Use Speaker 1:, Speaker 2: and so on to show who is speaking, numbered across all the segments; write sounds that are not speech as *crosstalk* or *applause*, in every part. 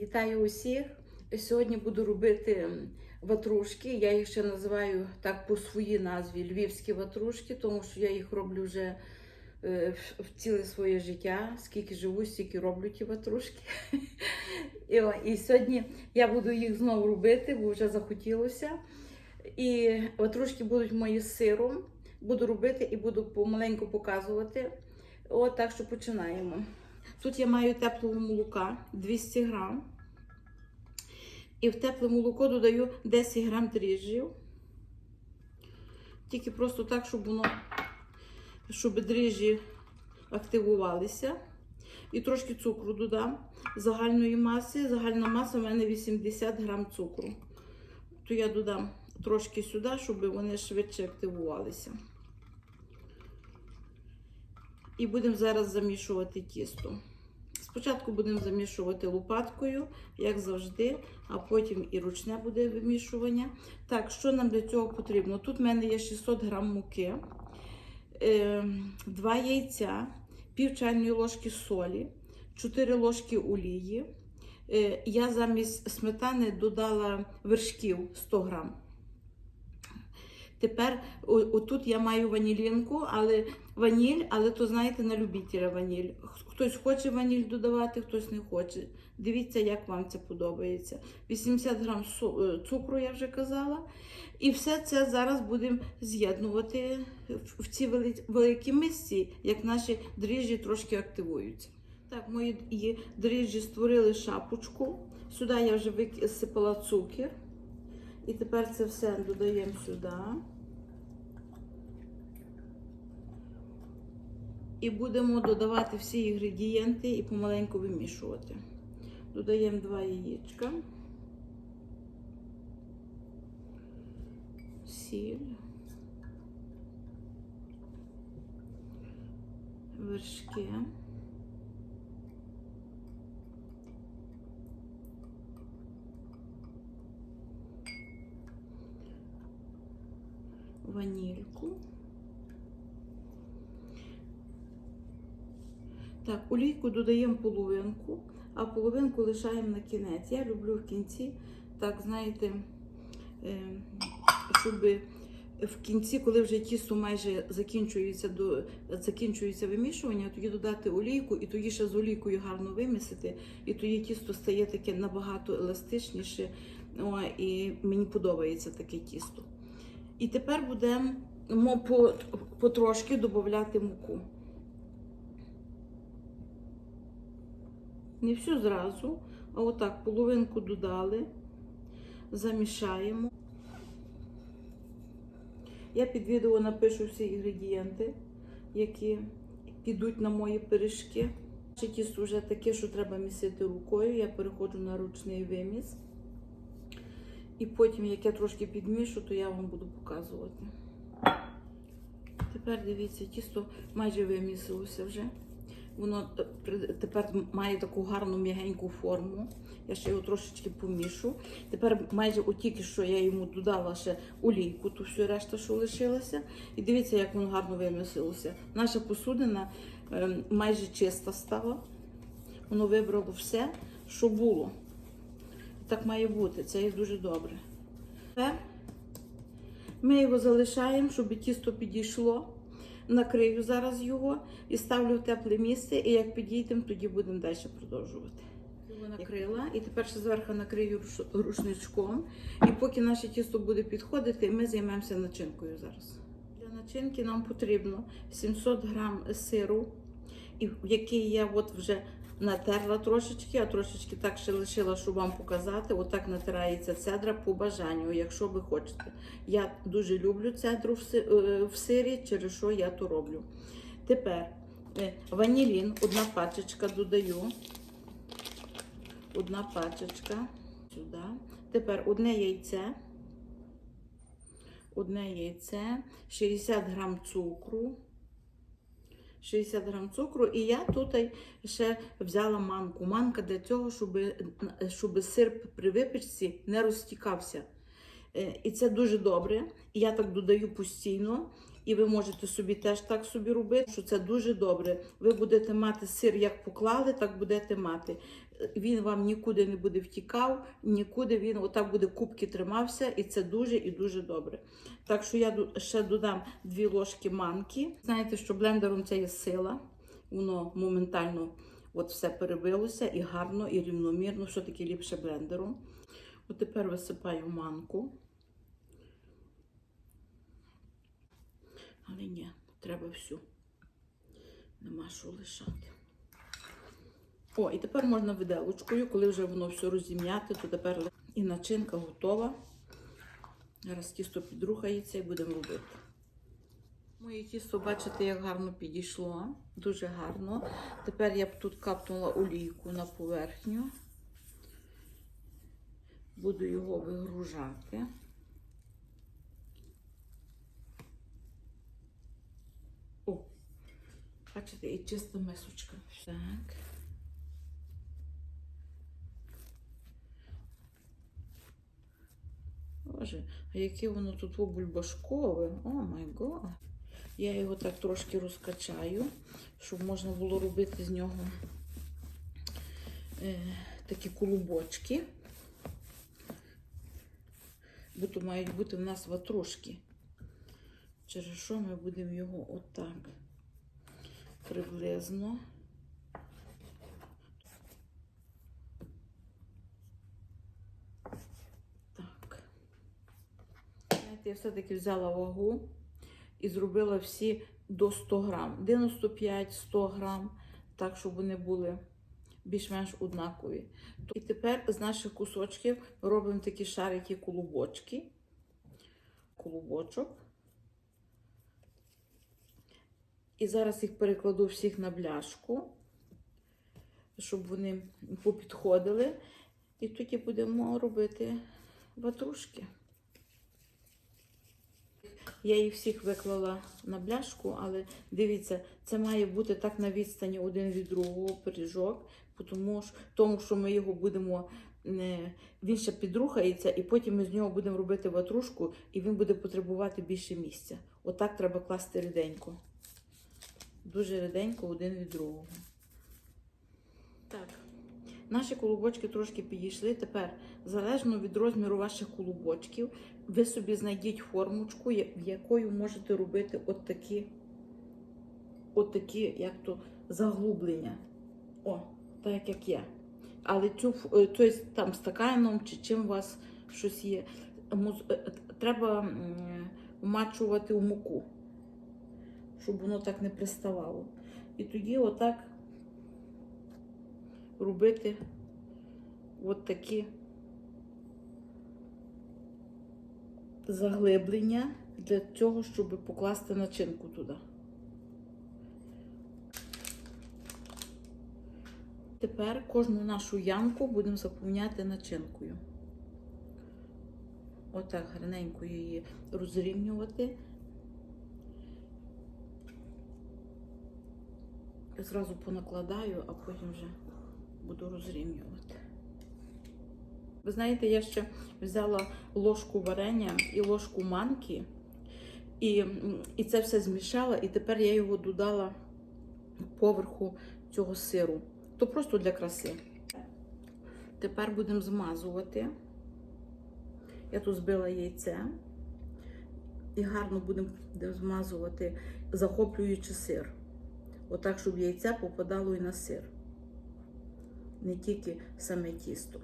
Speaker 1: Вітаю усіх! Сьогодні буду робити ватрушки. Я їх ще називаю так по своїй назві львівські ватрушки, тому що я їх роблю вже е, в- ціле своє життя. Скільки живу, стільки роблю ті ватрушки. І, і сьогодні я буду їх знову робити, бо вже захотілося. І ватрушки будуть мої з сиром. Буду робити і буду помаленьку показувати. От так що починаємо. Тут я маю теплого молока 200 грам. І в тепле молоко додаю 10 грам дріжджів. Тільки просто так, щоб воно, щоб дріжджі активувалися. І трошки цукру додам загальної маси. Загальна маса в мене 80 грам цукру. То я додам трошки сюди, щоб вони швидше активувалися. І будемо зараз замішувати тісто. Спочатку будемо замішувати лопаткою, як завжди, а потім і ручне буде вимішування. Так, що нам для цього потрібно? Тут в мене є 600 грам муки, 2 яйця, пів чайної ложки солі, 4 ложки олії. Е, Я замість сметани додала вершків 100 грам. Тепер отут я маю ванілінку, але ваніль, але то знаєте, на любителя ваніль. Хтось хоче ваніль додавати, хтось не хоче. Дивіться, як вам це подобається. 80 грам е, цукру, я вже казала. І все це зараз будемо з'єднувати в ці великі мисці, як наші дріжджі трошки активуються. Так, мої дріжджі створили шапочку. Сюди я вже висипала цукер. І тепер це все додаємо сюди. І будемо додавати всі інгредієнти і помаленьку вимішувати. Додаємо два яєчка, сіль, вершки. ванільку. Так, олійку додаємо половинку, а половинку лишаємо на кінець. Я люблю в кінці, так, знаєте, е, щоб в кінці, коли вже тісто майже закінчується до закінчується вимішування, тоді додати олійку і тоді ще з олійкою гарно вимісити, і тоді тісто стає таке набагато еластичніше. О, і мені подобається таке тісто. І тепер будемо мо- по- потрошки додати муку. Не всю зразу, а отак половинку додали, замішаємо. Я під відео напишу всі інгредієнти, які підуть на мої пиріжки. Тісто вже таке, що треба місити рукою. Я переходжу на ручний виміс. І потім, як я трошки підмішу, то я вам буду показувати. Тепер дивіться, тісто майже вимісилося вже. Воно тепер має таку гарну м'ягеньку форму. Я ще його трошечки помішу. Тепер майже от тільки що я йому додала ще олійку, ту всю решта, що лишилася. І дивіться, як воно гарно вимісилося. Наша посудина ем, майже чиста стала. Воно вибрало все, що було. Так має бути, це є дуже добре. Ми його залишаємо, щоб тісто підійшло. Накрию зараз його і ставлю в тепле місце, і як підійдемо, тоді будемо далі продовжувати. Його накрила і тепер ще зверху накрию рушничком. І поки наше тісто буде підходити, ми займемося начинкою зараз. Для начинки нам потрібно 700 грам сиру, який я от вже натерла трошечки, а трошечки так ще лишила, щоб вам показати. Отак натирається цедра по бажанню, якщо ви хочете. Я дуже люблю цедру в е, сирі, через що я то роблю. Тепер е, ванілін, одна пачечка додаю. Одна пачечка сюди. Тепер одне яйце. Одне яйце, 60 грам цукру. 60 грам цукру. І я тут ще взяла манку. Манка для цього, щоб, щоб сир при випічці не розтікався. Е, І це дуже добре. Я так додаю постійно. І ви можете собі теж так собі робити, що це дуже добре. Ви будете мати сир, як поклали, так будете мати. Він вам нікуди не буде втікав, нікуди він отак буде кубки тримався, і це дуже і дуже добре. Так що я ще додам дві ложки манки. Знаєте, що блендером це є сила, воно моментально от все перебилося і гарно, і рівномірно, що таке ліпше блендером. От тепер висипаю манку. Але ні, треба всю. Нема що лишати. О, і тепер можна виделочкою, коли вже воно все розім'яти, то тепер і начинка готова. Зараз тісто підрухається і будемо робити. Моє тісто, бачите, як гарно підійшло. Дуже гарно. Тепер я б тут капнула олійку на поверхню. Буду його вигружати. О, бачите, і чиста мисочка. Так. Боже, а яке воно тут бульбашкове. О май гад. Я його так трошки розкачаю, щоб можна було робити з нього е, такі колубочки. Бо то мають бути в нас ватрушки. Через що ми будемо його отак приблизно. Так. Знаєте, я все-таки взяла вагу і зробила всі до 100 грам. 95-100 грам, так, щоб вони були більш-менш однакові. І тепер з наших кусочків робимо такі шарики колубочки. Колубочок. І зараз їх перекладу всіх на бляшку, щоб вони попідходили. І тоді будемо робити ватрушки. Я їх всіх виклала на бляшку, але дивіться, це має бути так на відстані один від другого пиріжок, тому що, тому що ми його будемо, він ще підрухається, і потім ми з нього будемо робити ватрушку, і він буде потребувати більше місця. Отак треба класти ріденько. Дуже ріденько один від другого. Так. Наші колобочки трошки підійшли. Тепер, залежно від розміру ваших колобочків, ви собі знайдіть формочку, якою можете робити от такі, от такі, як то, заглублення. О, так як я. Але цю, ф- е, там стаканом чи чим у вас щось є, е, е, треба вмачувати у муку, щоб воно так не приставало. І тоді отак робити от такі заглиблення для цього, щоб покласти начинку туди. Тепер кожну нашу ямку будемо заповняти начинкою. Отак гарненько її розрівнювати. Я зразу понакладаю, а потім вже буду розрівнювати. Ви знаєте, я ще взяла ложку варення і ложку манки, і, і це все змішала, і тепер я його додала поверху цього сиру. То просто для краси. Тепер будемо змазувати. Я тут збила яйце. І гарно будемо змазувати, захоплюючи сир. Отак, щоб яйце попадало і на сир. Не тільки саме тісто.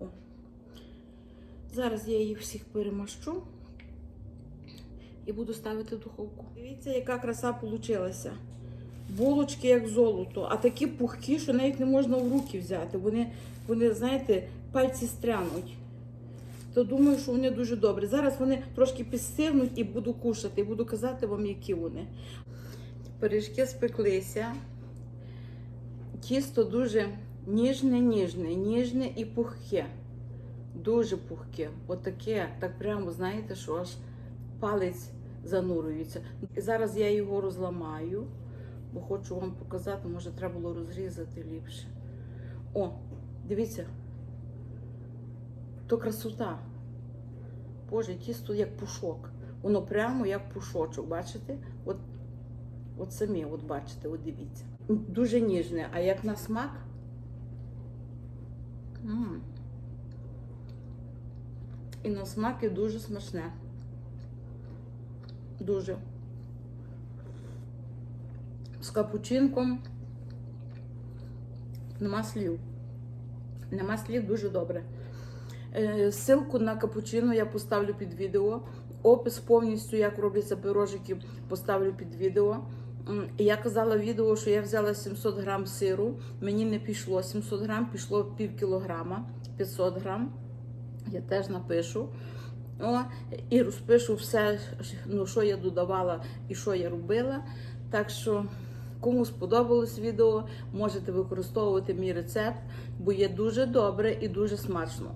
Speaker 1: О. Зараз я їх всіх перемащу і буду ставити в духовку. Дивіться, яка краса вийшла. Булочки як золото, а такі пухкі, що навіть не можна в руки взяти. Вони, вони знаєте, пальці стрянуть. То думаю, що вони дуже добрі. Зараз вони трошки підстигнуть і буду кушати, і буду казати вам, які вони. Пиріжки спеклися. Тісто дуже ніжне, ніжне, ніжне і пухке. Дуже пухке. Отаке, так прямо, знаєте, що аж палець занурюється. І зараз я його розламаю, бо хочу вам показати, може треба було розрізати ліпше. О, дивіться. То красота. Боже, тісто як пушок. Воно прямо як пушочок, бачите? От, от самі, от бачите, от дивіться. дуже ніжне, а як на смак. м, І на смак і дуже смачне. Дуже. З капучинком. Нема слів. Нема слів дуже добре. Е, Ссылку на капучино я поставлю під відео. Опис повністю, як робляться пирожики, поставлю під відео. Я казала в відео, що я взяла 700 грам сиру. Мені не пішло 700 грам, пішло пів кілограма, 500 грам. Я теж напишу. О, і розпишу все, ну, що я додавала і що я робила. Так що, кому сподобалось відео, можете використовувати мій рецепт, бо є дуже добре і дуже смачно.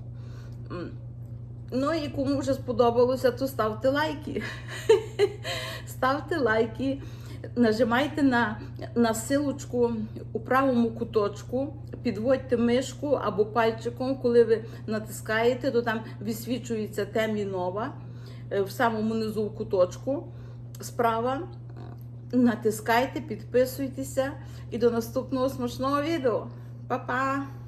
Speaker 1: Ну і кому вже сподобалося, то ставте лайки. *laughs* ставте лайки, нажимайте на, на силочку у правому куточку, підводьте мишку або пальчиком, коли ви натискаєте, то там висвічується темі нова е, в самому низу куточку справа. Натискайте, підписуйтеся і до наступного смачного відео. Па-па!